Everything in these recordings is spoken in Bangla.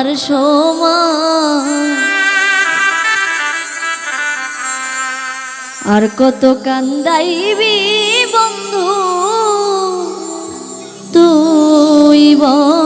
তার সমান। আর কত কান্দাইবি বন্ধু তুই বল।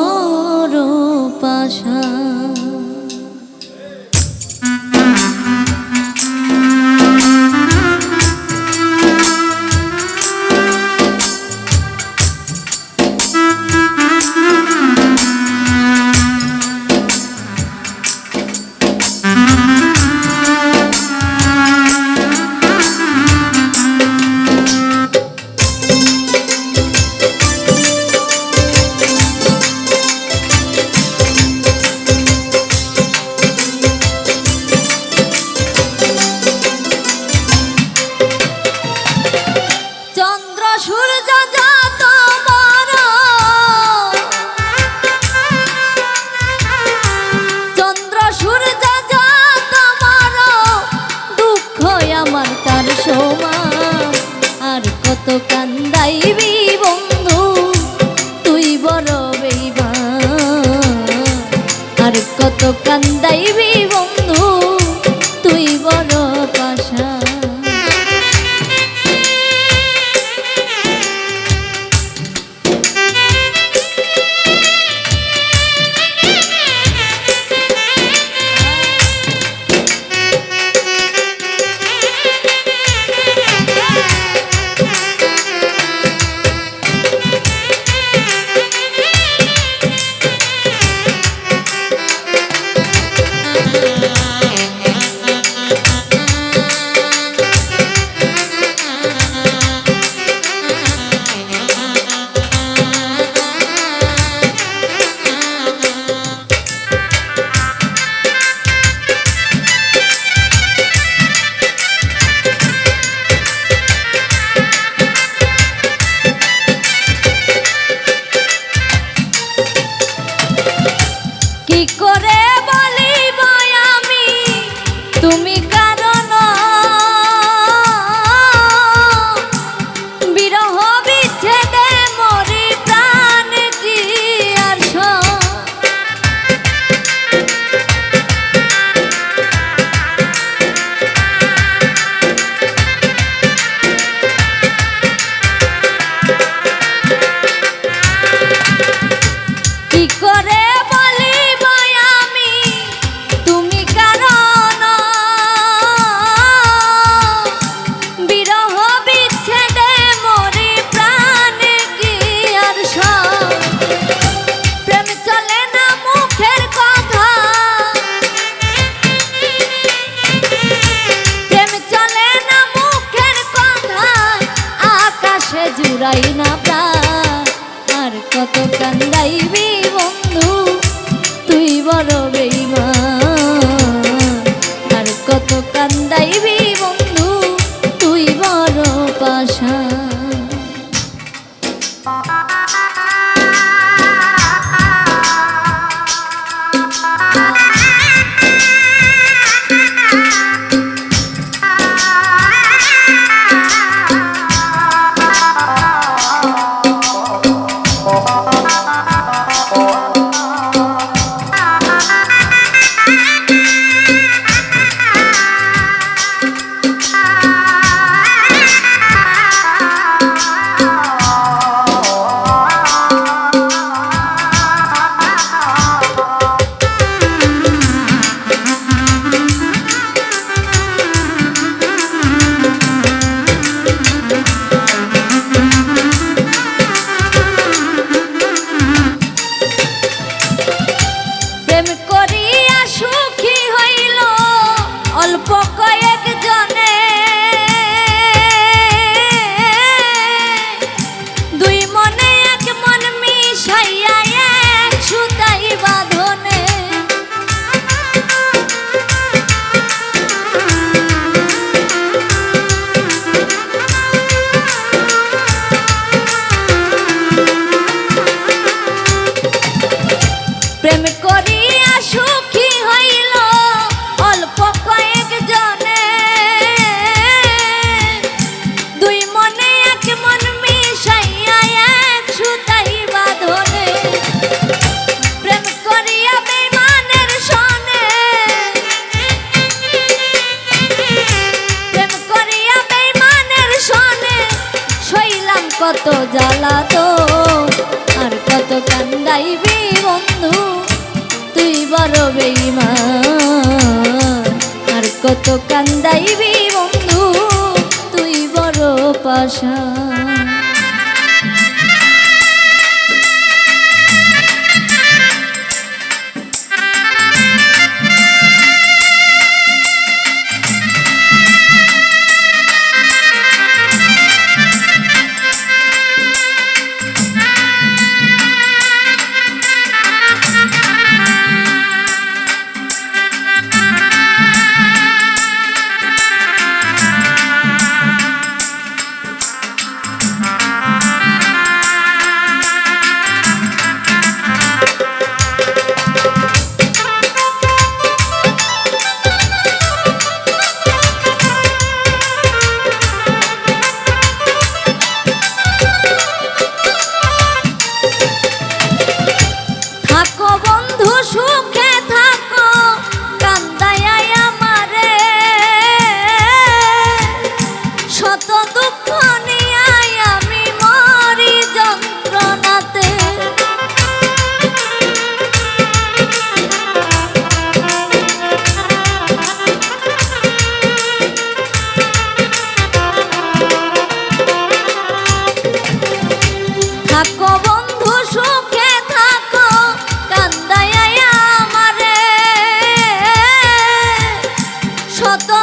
কত কান্দাইবি বন্ধু? তুই বড় বেইমা আর কত কান্দাইবি করিয়া সুখী করো আর কত কান্দাইবি বন্ধু তুই বড় পাশা